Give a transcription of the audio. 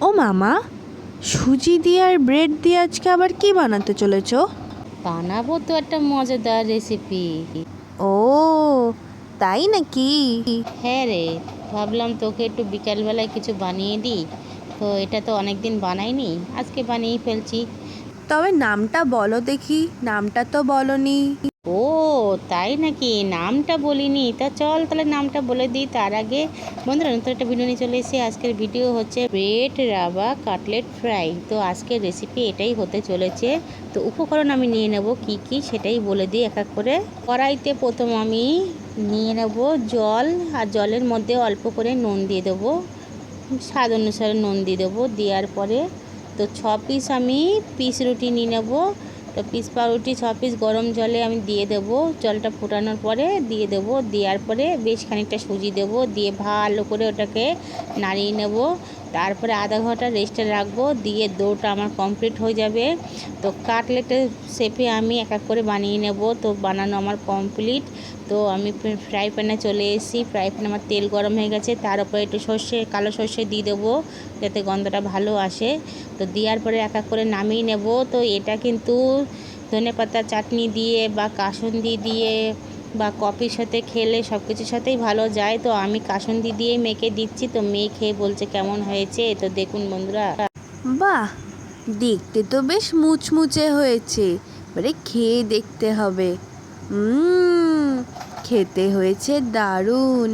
ও মামা সুজি দিয়ে আর ব্রেড দিয়ে আজকে আবার কি বানাতে চলেছ? বানাবো তো একটা মজাদার রেসিপি ও তাই নাকি? হ্যাঁ রে ভাবলাম তোকে একটু বিকালবেলায় কিছু বানিয়ে দিই। তো এটা তো অনেক দিন বানাইনি আজকে বানিয়ে ফেলছি। তবে নামটা বলো দেখি, নামটা তো বলনি। ও, তাই নাকি? নামটা বলিনি। তা চল তাহলে নামটা বলে দিই তার আগে। বন্ধুরা, নতুন একটা ভিডিও নিয়ে চলে এসেছি। আজকের ভিডিও হচ্ছে ব্রেড রাবা কাটলেট ফ্রাই তো আজকের রেসিপি এটাই হতে চলেছে। তো উপকরণ আমি নিয়ে নেব কি কি সেটাই বলে দিই এক এক করে। কড়াইতে প্রথম আমি নিয়ে নেব জল, আর জলের মধ্যে অল্প করে নুন দিয়ে দেবো। স্বাদ অনুসারে নুন দিয়ে দেবো। দেওয়ার পরে তো ছ পিস আমি পিস রুটি নিয়ে নেব। তো পিস পাউরুটি, ছ পিস গরম জলে আমি দিয়ে দেবো। জলটা ফোটানোর পরে দিয়ে দেবো। দেওয়ার পরে বেশ খানিকটা সুজি দেবো। দিয়ে ভালো করে ওটাকে নাড়িয়ে নেব। তারপরে আধা ঘণ্টা রেস্টে রাখব, দিয়ে দোটা আমার কমপ্লিট হয়ে যাবে। তো কাটলেটের শেপে আমি এক এক করে বানিয়ে নেব। তো বানানো আমার কমপ্লিট তো আমি ফ্রাই প্যানে চলে এসেছি। ফ্রাই প্যানে আমার তেল গরম হয়ে গেছে। তার উপরে একটু সর্ষে, কালো সর্ষে দিয়ে দেবো, যাতে গন্ধটা ভালো আসে। তো দেওয়ার পরে এক এক করে নামিয়ে নেব। তো এটা কিন্তু ধনে পাতা চাটনি দিয়ে বা কাসুন্দি দিয়ে বা কফির সাথে খেলে সব কিছুর সাথেই ভালো যায়। তো আমি কাসুন্দি দিয়েই মেয়েকে দিচ্ছি, তো মেয়ে খেয়ে বলছে কেমন হয়েছে? তো দেখুন বন্ধুরা। বাহ, দেখতে তো বেশ মুচমুচে হয়েছে। এবারে খেয়ে দেখতে হবে। খেতে হয়েছে দারুণ।